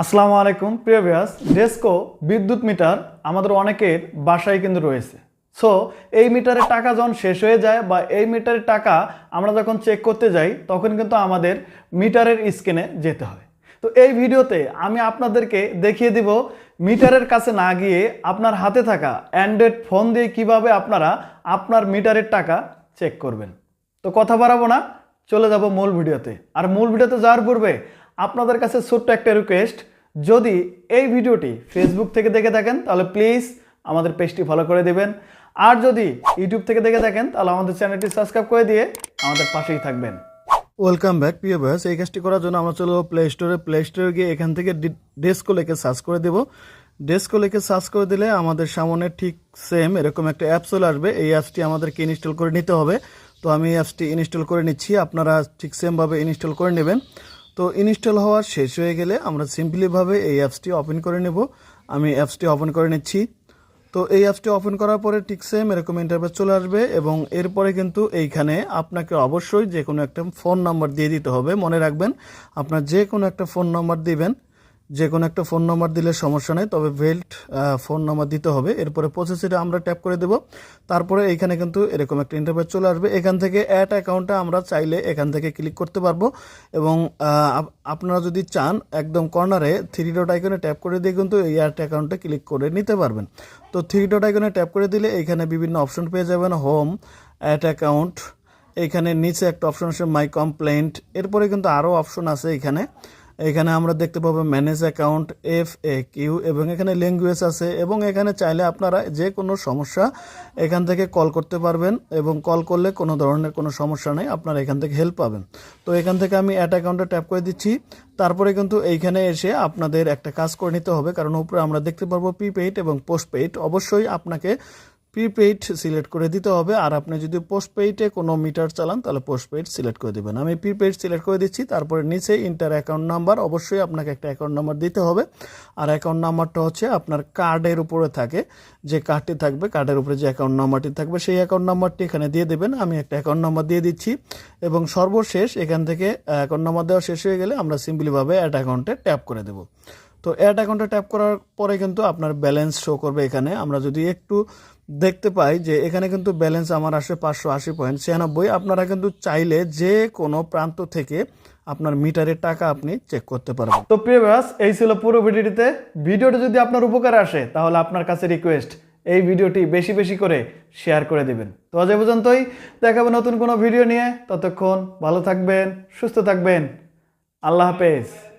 আসসালামু আলাইকুম, প্রিয় ভিউয়ার্স। ডেস্কো বিদ্যুৎ মিটার আমাদের অনেকের বাসায় কিন্তু রয়েছে। সো এই মিটারের টাকা যখন শেষ হয়ে যায় বা এই মিটারের টাকা আমরা যখন চেক করতে যাই, তখন কিন্তু আমাদের মিটারের স্ক্রিনে যেতে হয়। তো এই ভিডিওতে আমি আপনাদেরকে দেখিয়ে দিব, মিটারের কাছে না গিয়ে আপনার হাতে থাকা অ্যান্ড্রয়েড ফোন দিয়ে কীভাবে আপনারা আপনার মিটারের টাকা চেক করবেন। তো কথা বাড়াবো না, চলে যাব মূল ভিডিওতে। আর মূল ভিডিওতে যাওয়ার পূর্বে আপনাদের কাছে ছোট্ট একটা রিকোয়েস্ট যদি এই ভিডিওটি ফেসবুক থেকে দেখে থাকেন, তাহলে প্লিজ আমাদের পেজটি ফলো করে দেবেন। আর যদি ইউটিউব থেকে দেখে থাকেন, তাহলে আমাদের চ্যানেলটি সাবস্ক্রাইব করে দিয়ে আমাদের পাশেই থাকবেন। ওয়েলকাম ব্যাক প্রিয় বয়স এই কাজটি করার জন্য আমরা চলো প্লে স্টোরে প্লে স্টোরে গিয়ে এখান থেকে ডেস্কো লেখে সার্চ করে দেব। ডেস্কো লেখে সার্চ করে দিলে আমাদের সামনে ঠিক সেম এরকম একটা অ্যাপ চলে আসবে। এই অ্যাপসটি আমাদেরকে ইনস্টল করে নিতে হবে। তো আমি এই অ্যাপসটি ইনস্টল করে নিচ্ছি। আপনারা ঠিক সেমভাবে ইনস্টল করে নেবেন। তো ইনস্টল হওয়ার শেষ হয়ে গেলে আমরা সিম্পলিভাবে এই অ্যাপসটি ওপেন করে নেব। আমি অ্যাপসটি ওপেন করে নিচ্ছি। তো এই অ্যাপসটি ওপেন করার পরে ঠিক সেম এরকম ইন্টারভেস চলে আসবে এবং এরপরে কিন্তু এইখানে আপনাকে অবশ্যই যে কোনো একটা ফোন নাম্বার দিয়ে দিতে হবে। মনে রাখবেন, আপনার যে কোনো একটা ফোন নাম্বার দিবেন যে কোনো একটা ফোন নাম্বার দিলে সমস্যা নেই, তবে ভেল্ট ফোন নাম্বার দিতে হবে। এরপরে প্রসেসরে আমরা ট্যাপ করে দেব। তারপরে এখানে কিন্তু এরকম একটা ইন্টারফেস চলে আসবে। এখান থেকে অ্যাড অ্যাকাউন্টটা আমরা চাইলে এখান থেকে ক্লিক করতে পারব। এবং আপনারা যদি চান, একদম কর্নারে থ্রি ডট আইকনে ট্যাপ করে দিয়ে কিন্তু এই অ্যাড অ্যাকাউন্টে ক্লিক করে নিতে পারবেন। তো থ্রি ডট আইকনে ট্যাপ করে দিলে এখানে বিভিন্ন অপশন পেয়ে যাবেন। হোম অ্যাড অ্যাকাউন্ট এইখানে নিচে একটা অপশন আছে মাই কমপ্লেন্ট এরপরে কিন্তু আরও অপশন আছে এখানে এখানে আমরা দেখতে পাবো manage account F A Q এবং এখানে ল্যাঙ্গুয়েজ আছে, এবং এখানে চাইলে আপনারা যে কোনো সমস্যা এখান থেকে কল করতে পারবেন, এবং কল করলে কোনো ধরনের কোনো সমস্যা নেই, আপনারা এখান থেকে হেল্প পাবেন। তো এখান থেকে আমি অ্যাড অ্যাকাউন্টে ট্যাপ করে দিচ্ছি। তারপরে কিন্তু এইখানে এসে আপনাদের একটা কাজ করে নিতে হবে, কারণ উপরে আমরা দেখতে পারব প্রিপেইড এবং পোস্টপেইড অবশ্যই আপনাকে প্রিপেইড সিলেক্ট করে দিতে হবে। আর আপনি যদি পোস্টপেইডে কোনো মিটার চালান, তাহলে পোস্টপেইড সিলেক্ট করে দেবেন। আমি প্রিপেইড সিলেক্ট করে দিচ্ছি, তারপরে নিচে ইন্টার অ্যাকাউন্ট নাম্বার অবশ্যই আপনাকে একটা অ্যাকাউন্ট নাম্বার দিতে হবে। আর অ্যাকাউন্ট নাম্বারটা হচ্ছে আপনার কার্ডের উপরে থাকে। যে কার্ডটি থাকবে কার্ডের উপরে যে অ্যাকাউন্ট নাম্বারটি থাকবে, সেই অ্যাকাউন্ট নাম্বারটি এখানে দিয়ে দেবেন। আমি একটা অ্যাকাউন্ট নাম্বার দিয়ে দিচ্ছি। এবং সর্বশেষ এখান থেকে অ্যাকাউন্ট নাম্বার দেওয়া শেষ হয়ে গেলে আমরা সিম্পলিভাবে অ্যাড অ্যাকাউন্টে ট্যাপ করে দেবো। তো অ্যাড অ্যাকাউন্টে ট্যাপ করার পরে কিন্তু আপনার ব্যালেন্স শো করবে এখানে। আমরা যদি একটু দেখতে পাই যে এখানে কিন্তু ব্যালেন্স আমার আসে পাঁচশো আশি পয়েন্ট ছিয়ানব্বই। আপনারা কিন্তু চাইলে যে কোনো প্রান্ত থেকে আপনার মিটারের টাকা আপনি চেক করতে পারবেন। তো প্রিয় ব্যাস এই ছিল পুরো ভিডিওটিতে। ভিডিওটি যদি আপনার উপকারে আসে, তাহলে আপনার কাছে রিকোয়েস্ট এই ভিডিওটি বেশি বেশি করে শেয়ার করে দেবেন। তো আজ পর্যন্তই। দেখাবে নতুন কোনো ভিডিও নিয়ে। ততক্ষণ ভালো থাকবেন, সুস্থ থাকবেন। আল্লাহ হাফেজ।